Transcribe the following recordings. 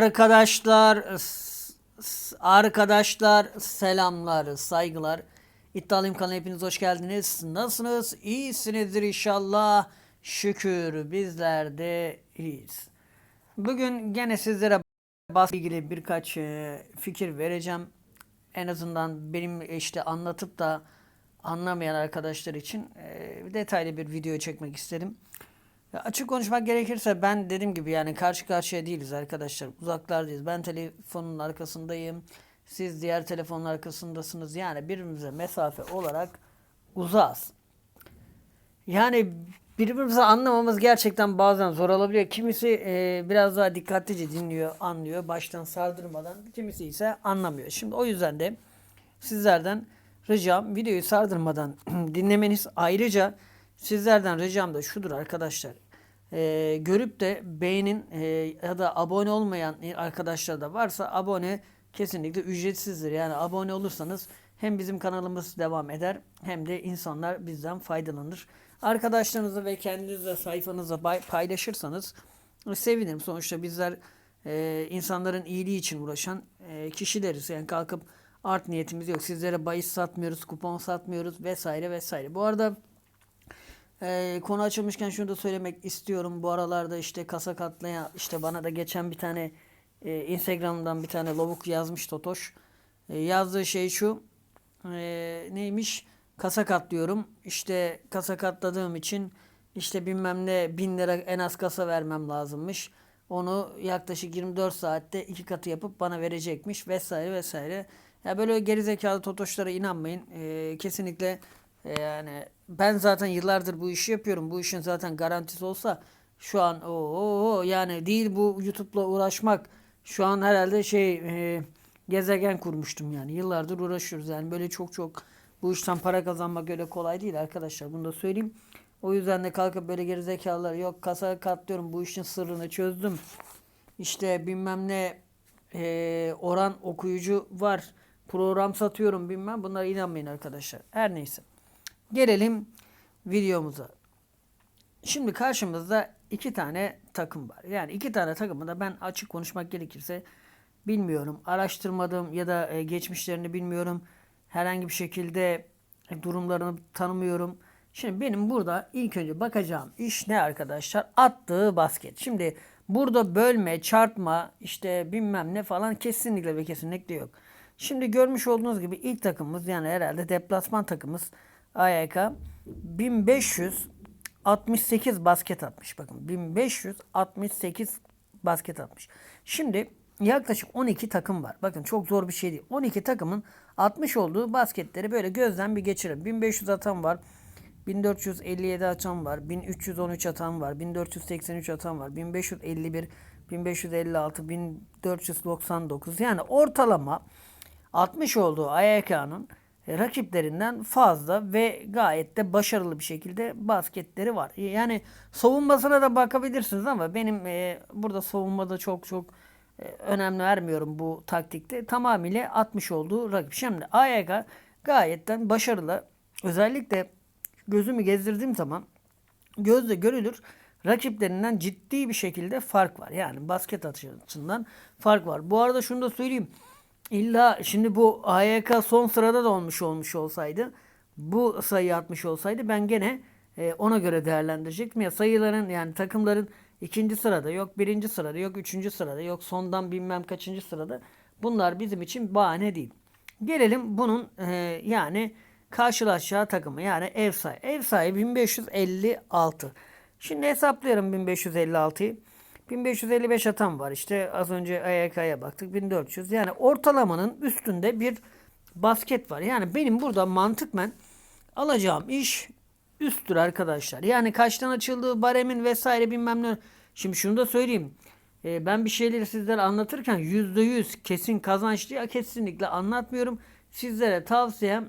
Arkadaşlar, arkadaşlar selamlar, saygılar. İddialıyım kanalına hepiniz hoş geldiniz. Nasılsınız? İyisinizdir inşallah. Şükür bizler de iyiyiz. Bugün gene sizlere bas ilgili birkaç e, fikir vereceğim. En azından benim işte anlatıp da anlamayan arkadaşlar için e, detaylı bir video çekmek istedim. Ya açık konuşmak gerekirse ben dediğim gibi yani karşı karşıya değiliz arkadaşlar. Uzaklardayız. Ben telefonun arkasındayım. Siz diğer telefonun arkasındasınız. Yani birbirimize mesafe olarak uzağız. Yani birbirimizi anlamamız gerçekten bazen zor olabiliyor. Kimisi e, biraz daha dikkatlice dinliyor, anlıyor baştan sardırmadan. Kimisi ise anlamıyor. Şimdi o yüzden de sizlerden ricam videoyu sardırmadan dinlemeniz. Ayrıca sizlerden ricam da şudur arkadaşlar. E, görüp de beğenin e, ya da abone olmayan arkadaşlar da varsa abone kesinlikle ücretsizdir. Yani abone olursanız hem bizim kanalımız devam eder hem de insanlar bizden faydalanır. Arkadaşlarınızla ve kendinizle sayfanızda bay- paylaşırsanız sevinirim. Sonuçta bizler e, insanların iyiliği için uğraşan e, kişileriz. Yani kalkıp art niyetimiz yok. Sizlere bahis satmıyoruz, kupon satmıyoruz vesaire vesaire. Bu arada ee, konu açılmışken şunu da söylemek istiyorum. Bu aralarda işte kasa katlayan işte bana da geçen bir tane e, Instagram'dan bir tane lavuk yazmış Totoş. E, yazdığı şey şu. e, neymiş? Kasa katlıyorum. İşte kasa katladığım için işte bilmem ne bin lira en az kasa vermem lazımmış. Onu yaklaşık 24 saatte iki katı yapıp bana verecekmiş vesaire vesaire. Ya böyle gerizekalı totoşlara inanmayın. E, kesinlikle e, Yani ben zaten yıllardır bu işi yapıyorum. Bu işin zaten garantisi olsa şu an o o yani değil bu YouTube'la uğraşmak. Şu an herhalde şey e, gezegen kurmuştum yani. Yıllardır uğraşıyoruz. Yani böyle çok çok bu işten para kazanmak öyle kolay değil arkadaşlar. Bunu da söyleyeyim. O yüzden de kalkıp böyle gerizekalılar yok kasa katlıyorum bu işin sırrını çözdüm. İşte bilmem ne e, oran okuyucu var. Program satıyorum bilmem. Bunlara inanmayın arkadaşlar. Her neyse. Gelelim videomuza. Şimdi karşımızda iki tane takım var. Yani iki tane takımı da ben açık konuşmak gerekirse bilmiyorum. Araştırmadım ya da e, geçmişlerini bilmiyorum. Herhangi bir şekilde e, durumlarını tanımıyorum. Şimdi benim burada ilk önce bakacağım iş ne arkadaşlar? Attığı basket. Şimdi burada bölme, çarpma, işte bilmem ne falan kesinlikle ve kesinlikle yok. Şimdi görmüş olduğunuz gibi ilk takımımız yani herhalde deplasman takımımız AYK 1568 basket atmış. Bakın 1568 basket atmış. Şimdi yaklaşık 12 takım var. Bakın çok zor bir şey değil. 12 takımın atmış olduğu basketleri böyle gözden bir geçirin. 1500 atan var. 1457 atan var. 1313 atan var. 1483 atan var. 1551, 1556, 1499. Yani ortalama 60 olduğu AYK'nın rakiplerinden fazla ve gayet de başarılı bir şekilde basketleri var. Yani savunmasına da bakabilirsiniz ama benim e, burada savunmada çok çok e, önem vermiyorum bu taktikte. Tamamıyla 60 olduğu rakip. Şimdi AYK gayetten başarılı. Özellikle gözümü gezdirdiğim zaman gözle görülür rakiplerinden ciddi bir şekilde fark var. Yani basket açısından fark var. Bu arada şunu da söyleyeyim. İlla şimdi bu AYK son sırada da olmuş olmuş olsaydı bu sayı atmış olsaydı ben gene e, ona göre değerlendirecektim. Ya sayıların yani takımların ikinci sırada yok birinci sırada yok üçüncü sırada yok sondan bilmem kaçıncı sırada bunlar bizim için bahane değil. Gelelim bunun e, yani karşılaşacağı takımı yani ev sahibi. Ev sahibi 1556. Şimdi hesaplıyorum 1556'yı. 1555 atan var işte az önce AYK'ya baktık 1400 yani ortalamanın üstünde bir basket var. Yani benim burada mantıkmen alacağım iş üsttür arkadaşlar. Yani kaçtan açıldığı baremin vesaire bilmem ne. Şimdi şunu da söyleyeyim. Ee, ben bir şeyleri sizlere anlatırken %100 kesin kazanç diye kesinlikle anlatmıyorum. Sizlere tavsiyem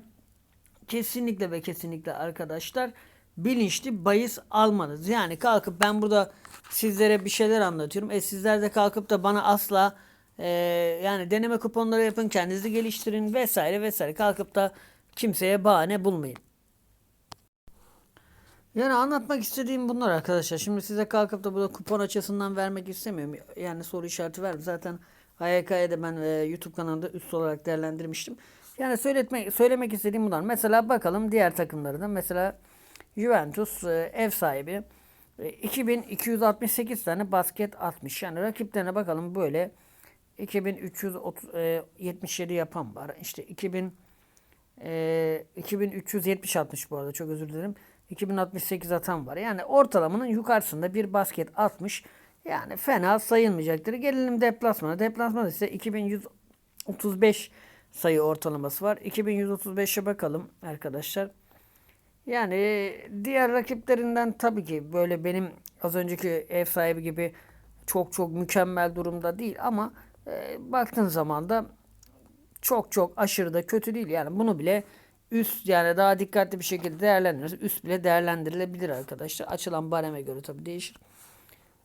kesinlikle ve kesinlikle arkadaşlar bilinçli bahis almanız. Yani kalkıp ben burada sizlere bir şeyler anlatıyorum. E sizler de kalkıp da bana asla e, yani deneme kuponları yapın, kendinizi geliştirin vesaire vesaire. Kalkıp da kimseye bahane bulmayın. Yani anlatmak istediğim bunlar arkadaşlar. Şimdi size kalkıp da burada kupon açısından vermek istemiyorum. Yani soru işareti verdim. Zaten HYK'ya da ben e, YouTube kanalında üst olarak değerlendirmiştim. Yani söyletmek, söylemek istediğim bunlar. Mesela bakalım diğer takımları da. Mesela Juventus e, ev sahibi. E, 2268 tane basket atmış. Yani rakiplerine bakalım böyle 2377 yapan var. İşte 2000 e, 2370 atmış bu arada çok özür dilerim. 2068 atan var. Yani ortalamanın yukarısında bir basket atmış. Yani fena sayılmayacaktır. Gelelim deplasmana. Deplasman ise 2135 sayı ortalaması var. 2135'e bakalım arkadaşlar. Yani diğer rakiplerinden tabii ki böyle benim az önceki ev sahibi gibi çok çok mükemmel durumda değil ama e, baktığın zaman da çok çok aşırı da kötü değil. Yani bunu bile üst yani daha dikkatli bir şekilde değerlendirirse üst bile değerlendirilebilir arkadaşlar. Açılan bareme göre tabii değişir.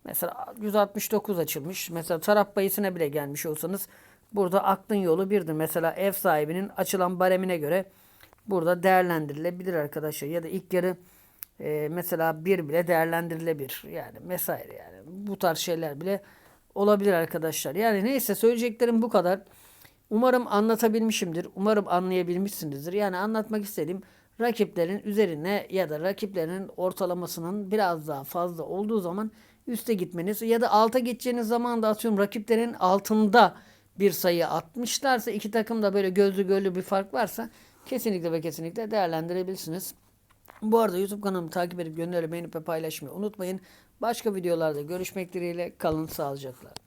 Mesela 169 açılmış. Mesela taraf bayısına bile gelmiş olsanız burada aklın yolu birdir. Mesela ev sahibinin açılan baremine göre burada değerlendirilebilir arkadaşlar. Ya da ilk yarı e, mesela bir bile değerlendirilebilir. Yani vesaire yani. Bu tarz şeyler bile olabilir arkadaşlar. Yani neyse söyleyeceklerim bu kadar. Umarım anlatabilmişimdir. Umarım anlayabilmişsinizdir. Yani anlatmak istediğim rakiplerin üzerine ya da rakiplerin ortalamasının biraz daha fazla olduğu zaman üste gitmeniz ya da alta geçeceğiniz zaman da atıyorum rakiplerin altında bir sayı atmışlarsa iki takım da böyle gözlü göllü bir fark varsa kesinlikle ve kesinlikle değerlendirebilirsiniz. Bu arada YouTube kanalımı takip edip gönderip beğenip ve paylaşmayı unutmayın. Başka videolarda görüşmek dileğiyle kalın sağlıcakla.